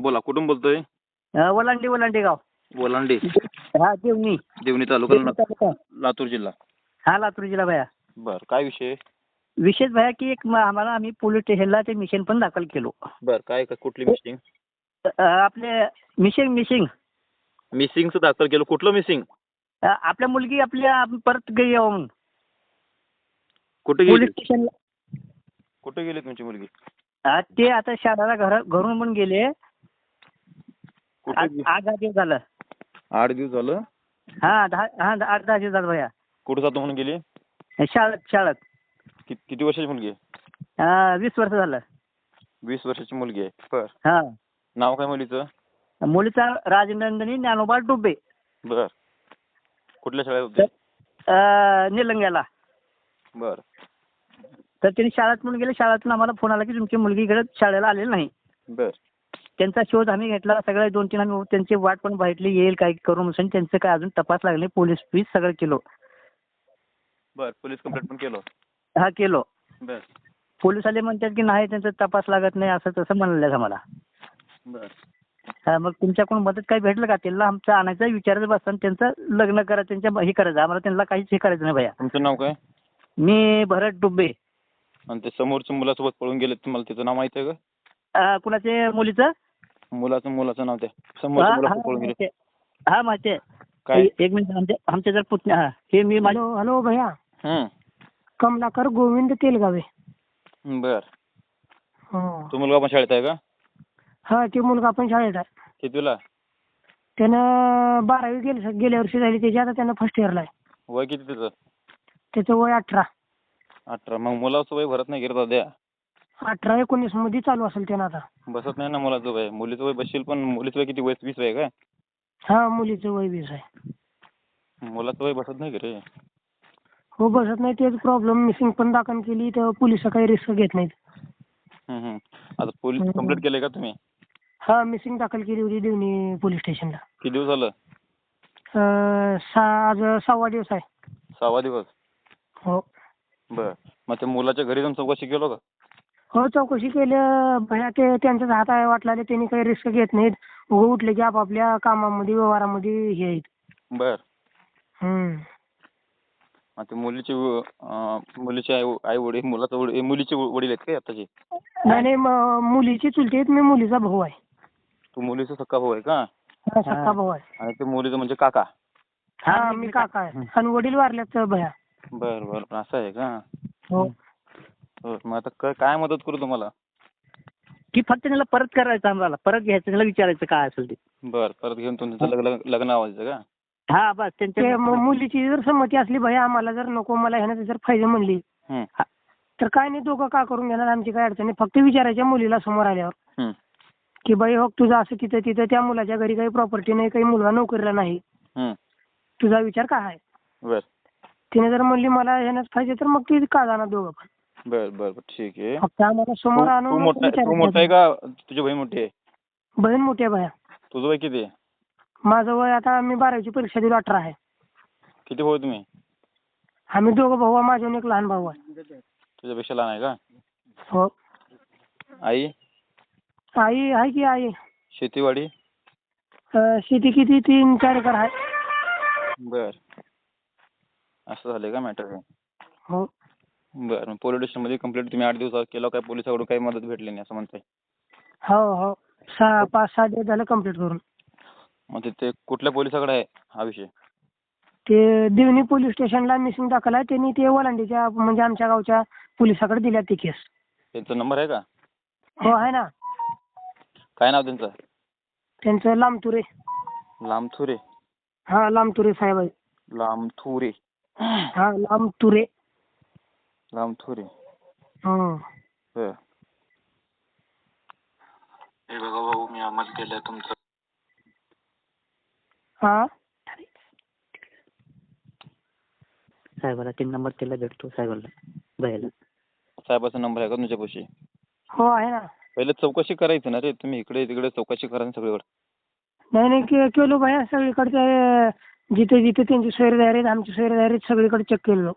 बोला कुठून बोलतोय? वलांडी वलांडी गाव. बोलांडे हा देवणी. देवणी तालुका देवणी ला- तालुका. लातूर जिल्हा. हा लातूर जिल्हा भया. बर काय विषय? विशेष भया की एक म- आम्हाला आम्ही पोलीस स्टेशनला ते मिशन पण दाखल केलो. बर काय काय- कुठली मिसिंग अं, आपले मिशिंग मिशिंग. मिसिंगचं दाखल केलं. कुठलं मिसिंग अं, आपल्या मुलगी आपल्या परत गई म्हणून. कुठे पोलीस गेली स्टेशनला. कुठे गेली तुमची मुलगी? अं, ते आता शाळेला घर घरून पण गेले. गेली? आठ दहा दिवस झालं. आठ दिवस झालं? हा दहा हा दहा- आठ दहा दिवस झालं भया कुठे जातो म्हणून गेली? शाळेत शाळेत. कि- किती वर्षाची मुलगी? आहे वीस वर्ष झालं. वीस वर्षाची मुलगी आहे. बर. हा. नाव काय मुलीचं? मुलीचा राजनंदिनी ज्ञानोबा डुबे. बर. कुठल्या शाळेत होते? अं, निलंग्याला. बर. तर त्यांनी शाळेत म्हणून गेले. शाळेतून आम्हाला फोन आला की तुमची मुलगी इकडे शाळेला आलेली नाही. बर. त्यांचा शोध आम्ही घेतला सगळे दोन तीन आम्ही त्यांची वाट पण बघितली येईल काय करून म्हणून. त्यांचं काय अजून तपास लागले पोलीस पीस सगळं केलो. बर पोलीस कंप्लेंट पण केलं? हा केलो. बर. पोलीस आले म्हणतात की नाही त्यांचा तपास लागत नाही असं तसं म्हणलं आम्हाला. बर. हा, मग तुमच्याकडून मदत काही भेटलं का? त्यांना आमचं आणायचं विचारायचं बसताना त्यांचं लग्न करा त्यांच्या हे करायचं. आम्हाला त्यांना काहीच हे करायचं नाही भैया. तुमचं नाव काय? मी भरत डुबे. आणि ते समोरच्या मुलासोबत पळून गेले तुम्हाला त्याचं नाव माहिती आहे अं, कुणाचे मुलीचं? का मुलाचं मुलाचं नाव त्या हा समोरच्या हा, मुलासोबत पळून गेले. हा माहिती काय? एक मिनिट आमच्या आमच्या जर पुतण्या हा हे मी माझे हॅलो हॅलो भैया. हं. कमलाकर गोविंद तेलगावे. बर. हो. तो मुलगा पण शाळेत आहे का? हा ते मुलगा पण शाळेत आहे. कितवीला त्यानं बारावी गेल्या गेल्या वर्षी झाली त्याची आता त्यानं फर्स्ट इयरला आहे. वय किती त्याचं? त्याचं वय अठरा. अठरा. मग मुलाचं वय भरत नाही गिरता द्या अठरा एकोणीसमध्ये चालू असेल त्यानं आता. बसत नाही ना मुलाचं वय. मुलीचं वय बसशील पण मुलीचं वय किती? वय वीस वय आहे हा मुलीचं वय वीस आहे. मुलाचं वय बसत नाही की रे? हो बसत नाही. तेच प्रॉब्लेम मिसिंग पण दाखल केली तर पोलीस काही रिस्क घेत नाहीत. हं, हं. आता पोलीस हं. कंप्लेंट केलंय का तुम्ही? हा मिसिंग दाखल केली होती देवणी पोलीस स्टेशनला किती दिवस झालं? अं, सहा आज सहावा दिवस आहे. सहावा दिवस? हो. बर. मग त्या मुलाच्या घरी जाऊन चौकशी केलो का? हो चौकशी केलं भया ते त्यांचाच हात आहे वाटला त्यांनी काही रिस्क घेत नाहीत. उभं उठले की आपापल्या कामामध्ये व्यवहारामध्ये हे आहेत. बर. हम्म. मग ते मुलीचे व- अं, मुलीचे आई आई वडील मुलाचं वडील मुलीचे वडील आहेत का आताचे? नाही नाही म- मुलीची चुलती आहेत मी मुलीचा भाऊ आहे. तू मुलीचा सक्का भाऊ आहे का? हा, सक्का भाऊ आहे. आणि ते मुलीचं म्हणजे काका? हा मी काका आहे. आणि वडील वारल्यात भया. बर बर असं आहे का? हो. हो मग आता काय काय मदत करू तुम्हाला? की फक्त त्याला परत करायचं आम्हाला परत घ्यायचं त्याला विचारायचं काय असेल ते. बर परत घेऊन तुमचं लग्न लग्न आवायचं का? हा बस ते त्यांच्या मुलीची जर संमती असली भया आम्हाला जर नको मला ह्यानं जर फायदे म्हणली हं, तर काय नाही दोघं का करून घेणार आमची काय अडचण नाही. फक्त विचारायच्या मुलीला समोर आल्यावर. हं, की बाई हो तुझं असं तिथं तिथं त्या मुलाच्या घरी काही प्रॉपर्टी नाही काही मुलगा नोकरीला नाही. हं. तुझा विचार काय आहे? बर. तिने जर म्हणली मला ह्यानंच पाहिजे तर मग ती का जाणार दोघं पण? बर बर बर, ठीक आहे. फक्त आम्हाला समोर तू आणून मोठा तू मोठा आहे. का? तुझी बहीण मोठी आहे? बहीण मोठी आहे भया. तुझं वय किती आहे? माझं वय आता मी बारावीची परीक्षा दिली अठरा आहे. किती भाऊ आहे तुम्ही? आम्ही दोघं भाऊ आहे, माझ्याहून एक लहान भाऊ आहे. तुझ्यापेक्षा लहान आहे का? हो. आई? आई आहे की आई? शेतीवाडी? अं, शेती किती? तीन चार एकर आहे. बर. असं झालंय का मॅटर हो. बर पोलीस स्टेशनमध्ये कंप्लेंट तुम्ही आठ दिवसात केलं काय पोलिसाकडून काही मदत भेटली नाही असं म्हणताय? हो हो. सहा पाच सहा दिवस झालं कंप्लीट करून. मग ते- ते कुठल्या पोलिसाकडे आहे हा विषय? ते देवणी पोलीस स्टेशनला मिसिंग दाखल आहे. त्यांनी ते वलांडीच्या म्हणजे आमच्या गावच्या पोलिसाकडे दिल्या ती केस. त्यांचा नंबर आहे का? हो आहे ना. काय नाव त्यांचं? त्यांचं लामतुरे लामथुरे. हा लामतुरे साहेब आहे. लामथुरे. हा लामतुरे लामथुरे हं. बर हे बघा भाऊ मी अमल केलंय तुमचं हा साहेबाला तीन नंबर त्याला भेटतो साहेबाला भैयाला साहेबाचा नंबर आहे का तुमच्यापाशी हो आहे ना पहिले चौकशी करायची ना रे तुम्ही इकडे तिकडे चौकशी करा ना सगळीकडे नाही नाही के- केलो बाया सगळीकडचे जिथे जिथे त्यांची सोयरेदारी आहेत आमची सोयरेदारी आहेत, सगळीकडे चेक केलो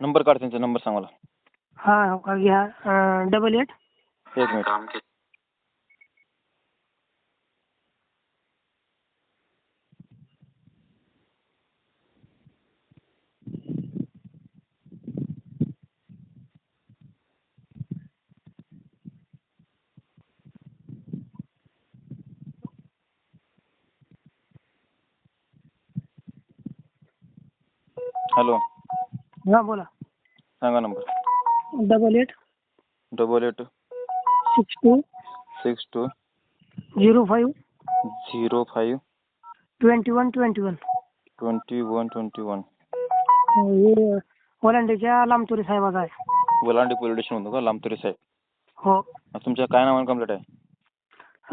नंबर काढ त्यांचा नंबर सांग मला. हा हो का घ्या. डबल एट एक मिनिट. हॅलो हा बोला. सांगा number. Double eight. Double eight. Six two. Six two. Zero five. Zero five. Twenty one twenty one. Twenty one twenty one. हे ओलांड्याच्या लांबतुरी साहेबाचा आहे. वलांडी पोलीस स्टेशन होतं का? लांबतुरे साहेब. हो. तुमच्या काय नावाने कंप्लीट आहे?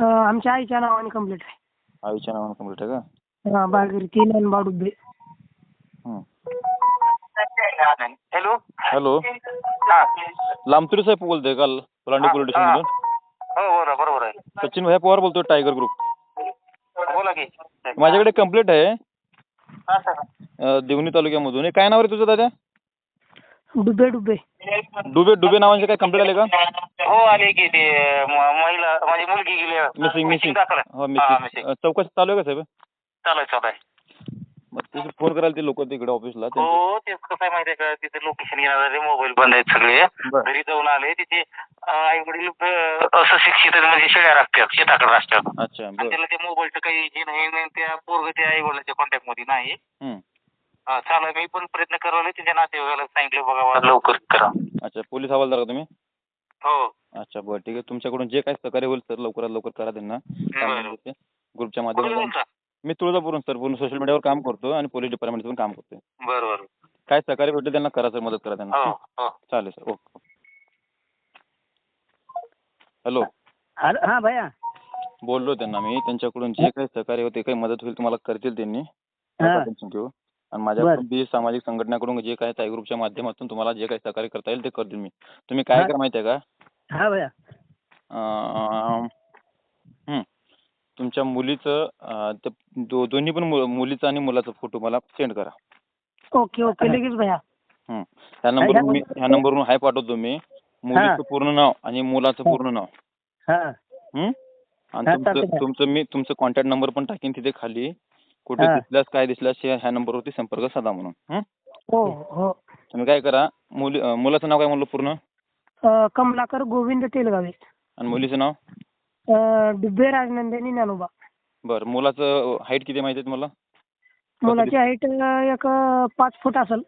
अं, आमच्या आईच्या नावाने कंप्लीट आहे. आईच्या नावाने कंप्लीट आहे का? हा बागेरी तीन बाडुबे हं. हॅलो हॅलो हा. लांबतुरे साहेब बोलतोय का वलांडी पोलीस स्टेशन मधून. हो बरोबर आहे. सचिन भाई पवार बोलतोय टायगर ग्रुप बोला की. माझ्याकडे कंप्लीट आहे. हा देवणी तालुक्यामधून. हे काय नाव आहे तुझं दादा? डुबे डुबे. डुबे डुबे नावाचे काय कंप्लीट आले का? हो आले की ते महिला माझी मुलगी गेली. Missing missing. हो मिसिंग चौकशी चालू आहे का साहेब? चालू आहे चालू आहे. तिथे फोन करायला ते लोक तिकडे ऑफिसला हो ते कसं आहे माहिती आहे का? तिथे लोकेशन घेणार झाले मोबाईल बंद आहेत सगळे. बरं. घरी जाऊन आले तिथे आई वडील असं शिक्षित आहेत म्हणजे शेळ्या राखतात शेताकडे राखतात अच्छा आणि बरं. त्याला ते मोबाईलचं काही हे नाही नाही त्या पोरग त्या आई वडिलांच्या कॉन्टॅक्टमध्ये नाही. हं. हा, चालू आहे मी पण प्रयत्न करायला त्यांच्या नातेवाईकाला सांगितलं बघा लवकर करा. अच्छा पोलीस हवालदार का तुम्ही? हो. अच्छा बरं ठीक आहे. तुमच्याकडून जे काही सहकार्य होईल सर लवकरात लवकर करा त्यांना. बरं. ग्रुपच्या माध्यमातून. मी तुळजापूरून सर पूर्ण सोशल मीडियावर काम करतो आणि पोलीस डिपार्टमेंटचं पण काम करतोय. बरं बरं काय सहकार्य भेटलं त्यांना करा सर मदत करा त्यांना. हो हो. चालेल सर ओके. हॅलो. अरे हा भैया. बोललो त्यांना मी त्यांच्याकडून जे काही सहकार्य होते काही मदत होईल तुम्हाला करतील त्यांनी. हा. नका घेऊ. आणि माझ्याकडून बी सामाजिक संघटनाकडून जे काही त्या ग्रुपच्या माध्यमातून तुम्हाला जे काही सहकार्य करता येईल ते करतील मी. तुम्ही काय हा. करा माहिती आहे का? हा भैया. अं. तुमच्या मुलीचं अं, दो दोन्ही पण मु- मुलीचा आणि मुलाचा फोटो मला सेंड करा. Okay okay. लगेच भैया. हं. ह्या मी ह्या नंबरवरून हाय पाठवतो मी. मुलीचं पूर्ण नाव आणि मुलाचं पूर्ण नाव. हा. हं? आणि हा, तुमचं मी तुमचं कॉन्टॅक्ट नंबर पण टाकीन तिथे खाली. कुठे हा. दिसल्यास काय दिसल्यास ह्या ह्या नंबरवरती संपर्क साधा म्हणून. हं? हो हो. तुम्ही काय करा मुली अं, मुलाचं नाव काय म्हणलं पूर्ण? अं, कमलाकर गोविंद तेलगावे. आणि मुलीचं नाव? अं, डुबे राजनंदिनी ज्ञानोबा बरं मुलाचं हाईट किती माहिती आहे तुम्हाला मुलाची हाईट एक अं, पाच फूट असेल.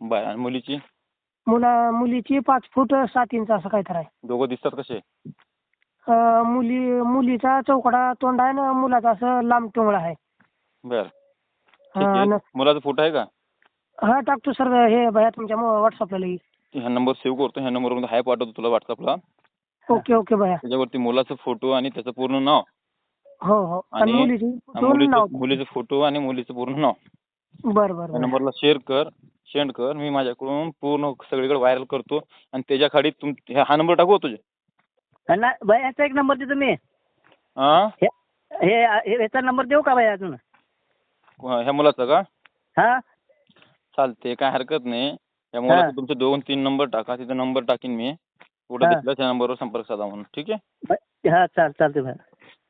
बरं आणि मुलीची? मुला मुलीची पाच फूट सात इंच असं काहीतरी आहे. दोघं दिसतात कसे? अं, मुली मुलीचा चौकडा तोंड आहे ना मुलाचा असं लांब टोंगळा आहे. बरं. ठीक हा, आहे. न- मुलाचा फोटो आहे का? हा टाकतो सर. हे भैया तुमच्या व्हॉट्सअपला लगेच. ह्या नंबर सेव्ह करतो. ह्या नंबरवरून हाय पाठवतो तुला व्हॉट्सअपला ओके ओके भैया त्याच्यावरती मुलाचा फोटो आणि त्याचं पूर्ण नाव. हो हो. आणि मुलीची आणि पूर्ण नाव. मुलीचं फोटो आणि मुलीचं पूर्ण नाव. बरं बरं नंबरला शेअर कर सेंड कर. मी माझ्याकडून पूर्ण सगळीकडे व्हायरल करतो आणि त्याच्याखाली तुम ह्या- हा नंबर टाकू तुझे? याचा एक नंबर देतो मी. हां याचा नंबर देऊ का भैया अजून? ह्या मुलाचा का? हा? चालते काय हरकत नाही. या मुलाचं तुमचे दोन तीन नंबर टाका. तिथे नंबर टाकीन मी. कुठं हा. त्या नंबरवर संपर्क साधा म्हणून. ठीक आहे? ब- हा चाल चालते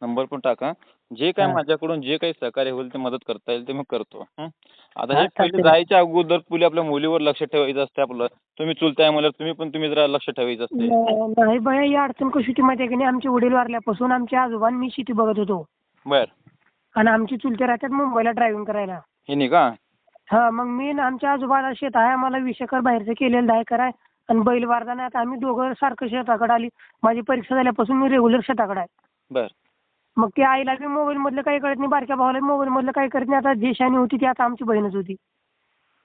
नंबर पण टाका. जे काय हा. माझ्याकडून जे काही सहकार्य होईल ते मदत करता येईल ते मी करतो. हं? आता हा, हे पहिले चालतंय. जायच्या अगोदर पुढे आपल्या मुलीवर लक्ष ठेवायचं असते आपलं. तुम्ही चुलताय मला तुम्ही पण तुम्ही जरा लक्ष ठेवायचं असते न- नाही भैया ही अडचण कशी होती माहिती आहे की नाही? आमचे वडील वारल्यापासून आमचे आजोबा आणि मी शेती बघत होतो. बर. आणि आमची चुलते राहतात मुंबईला ड्रायव्हिंग करायला. हे नाही का हा मग मी आमच्या आजोबाला शेत आहे आम्हाला वीस एकर बाहेरचं केलेलं आहे आणि बैल वारदा नाही आता आम्ही दोघं सारखं शेताकडे आली. माझी परीक्षा झाल्यापासून मी रेग्युलर शेताकडे आहे. बर. मग ती आईला बी मोबाईल मधलं काही कळत नाही बारक्या भावाला मोबाईल मधलं काही करत नाही. आता जी होती ती आता आमची बहीणच होती.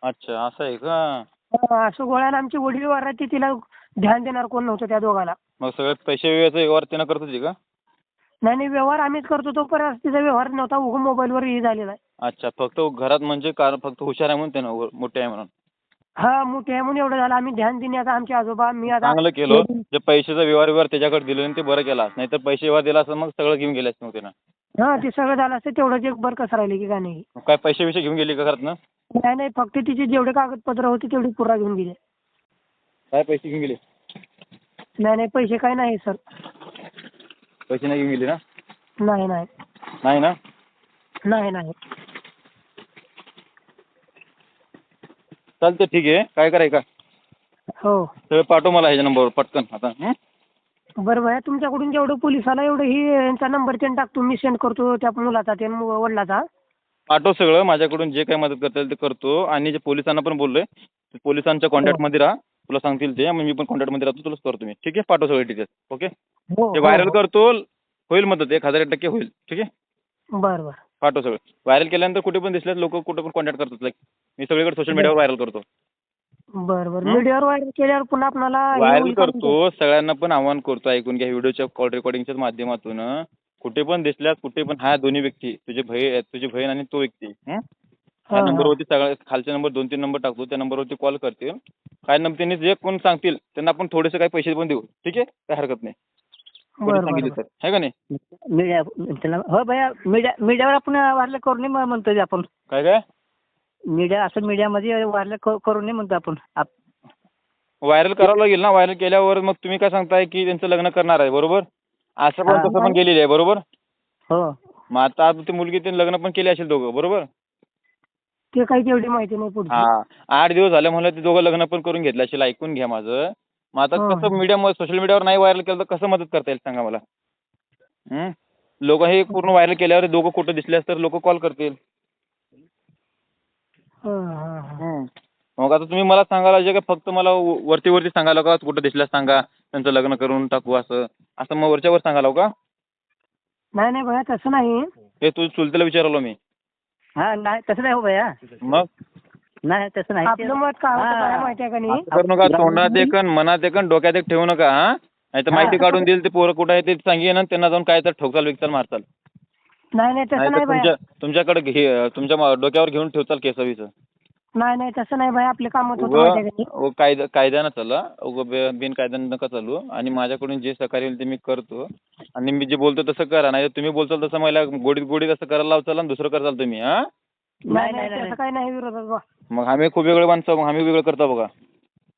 अच्छा असं आहे का? हा, असं गोळ्यानं आमचे वडील वारते तिला ध्यान देणार कोण नव्हतं त्या दोघाला. मग सगळे पैसे व्यवहार त्यानं करत होती का? नाही नाही व्यवहार आम्हीच करतो तो पण तिचा व्यवहार नव्हता उगा मोबाईलवर हे झालेला आहे. अच्छा फक्त घरात म्हणजे कारण फक्त हुशार आहे म्हणून त्यानं मोठे आहे म्हणून. हा मोठे आहे म्हणून एवढं झालं. आम्ही ध्यान देणे आता आमचे आजोबा. मी आता चांगलं केलं. जे पैशाचा व्यवहार व्यवहार त्याच्याकडे दिले आणि ते बरं केला नाही तर पैसे व्यवहार दिला असं मग सगळं घेऊन गेले असते मग त्यानं हा ते सगळं झालं असतं. तेवढंच एक बरं कसं राहिले की का नाही. मग काय पैसे बिशे घेऊन गेली का घरात ना? नाही नाही. फक्त तिचे जेवढे कागदपत्र होते तेवढे पुरा घेऊन गेले. काय पैसे घेऊन गेले? नाही नाही. पैसे काय नाही सर. पैसे नाही घेऊन गेले ना? नाही नाही. नाही ना? नाही नाही. चालतं ठीक आहे. काय कराय का हो. सगळं पाठव मला ह्याच्या नंबरवर पटकन. आता हं? बरं भैया तुमच्याकडून जेवढं पोलिसाला एवढं ही यांचा नंबर त्यांनी टाकतो मी सेंड करतो त्या मुलाचा त्या मु- वडिलाचा. पाठव सगळं. माझ्याकडून जे काही मदत करता येईल ते करतो. आणि जे पोलिसांना पण बोललोय ते पोलिसांच्या कॉन्टॅक्टमध्ये राहा. तुला सांगतील ते. मग मी पण कॉन्टॅक्टमध्ये राहतो तुलाच करतो मी. ठीक आहे? पाठव सगळे डिटेल्स ओके हो ते हो, व्हायरल हो. करतो होईल मदत. एक हजार एक टक्के होईल. ठीक आहे? बरं बरं. पाठव सगळं. व्हायरल केल्यानंतर कुठे पण दिसल्यास लोक कुठे पण कॉन्टॅक्ट करतात. लाईक मी सगळीकडे सोशल मीडियावर व्हायरल करतो. बरं बरं? मीडियावर व्हायरल केल्यावर पुन्हा हे व्हायरल? करतो सगळ्यांना पण आव्हान करतो ऐकून घ्या. व्हिडिओच्या कॉल रेकॉर्डिंगच्या माध्यमातून कुठे पण दिसल्यास कुठे पण हा दोन्ही व्यक्ती तुझे भय तुझी बहीण आणि तो व्यक्ती हं? त्या हा, हा. नंबरवरती सगळ्या खालच्या नंबर दोन तीन नंबर टाकतो. त्या नंबरवरती कॉल करतील. काय नंबर त्यांनी जे कोण सांगतील त्यांना आपण थोडेसे काही पैसे पण देऊ. ठीक आहे? काय हरकत नाही. सांगितलं आहे का नाही? मीडिया त्याला हो मीडियावर आपण वारलं करून नाही म्हणतो ते आपण. काय काय? मीडिया असं मीडियामध्ये वारलं करून नाही म्हणतो आपण. आप- व्हायरल करावं लागेल ना? व्हायरल केल्यावर मग तुम्ही काय सांगताय की त्यांचं लग्न करणार आहे बरोबर? असं पण. तसं पण गेलेली आहे बरोबर? हो. मग आता ती मुलगी त्यांनी लग्न पण केले असेल दोघं बरोबर? ते काही तेवढी माहिती नाही पुढची. हा. आठ दिवस झाले म्हणलं ते दोघं लग्न पण करून घेतलं असेल ऐकून घ्या माझं. मग आता हा. कसं मीडिया सोशल मीडियावर नाही व्हायरल केलं तर कसं मदत करता येईल सांगा मला? लोक हे पूर्ण व्हायरल केल्यावर दोघं कुठं दिसल्यास तर लोक कॉल करतील. मग आता तुम्ही मला सांगायला जे का फक्त मला वरती वरती सांगायला का? कुठं दिसल्यास सांगा. त्यांचं लग्न करून टाकू असं. असं मग वरच्यावर सांगायला का? नाही नाही भैया तसं नाही. हे तू चुलतीला विचारलो मी. हा नाही तसं नाही हो भैया. मग? नाही तसं नाही. आपलं मत काय का करू नका. तोंडात एक मनात एक डोक्यात एक ठेवू नका हा. नाही तर. माहिती काढून देईल ते पोरं कुठं आहे ते सांगेन त्यांना जाऊन काय तर ठोकचाल विकचाल मारचाल. नाही नाही तसं नाही भैया तुमच्या तुमच्याकडे घे तुमच्या मा- डोक्यावर घेऊन ठेवचाल केसवीचं नाही नाही तसं नाही भैया आपले काम होत होतं माहिती आहे का नाही उगं उगं कायदा कायद्यानं चला उगं बिन कायद्यानं नका चालू. आणि माझ्याकडून जे सहकार्य होईल ते मी करतो. आणि मी जे बोलतो तसं करा. नाही तुम्ही बोलताल तसं मला गोडीत गोडीत असं करायला लावचाल आणि दुसरं करताल तुम्ही हा? नाही नाही, नाही नाही, तसं काही नाही विरोधात मग आम्ही खूप वेगळे माणसं मग आम्ही वेगळं करतो बघा.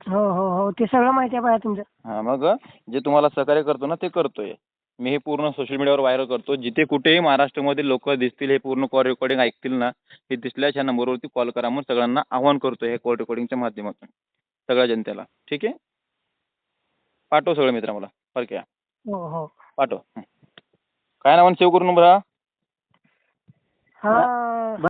हो हो हो ते सगळं माहिती आहे भैया तुमचं. हा मग जे तुम्हाला सहकार्य करतो ना ते करतोय. मी हे पूर्ण सोशल मीडियावर व्हायरल करतो. जिथे कुठेही महाराष्ट्रामध्ये लोक दिसतील हे पूर्ण कॉल रेकॉर्डिंग ऐकतील ना हे दिसल्यास ह्या नंबरवरती कॉल करा म्हणून सगळ्यांना आव्हान करतोय हे कॉल रेकॉर्डिंगच्या माध्यमातून. सगळ्या जनतेला. ठीक आहे? पाठव सगळं मित्र मला. फरक या. हो हो. पाठव. हं. काय नावानं सेव्ह करून नंबर हा. हा?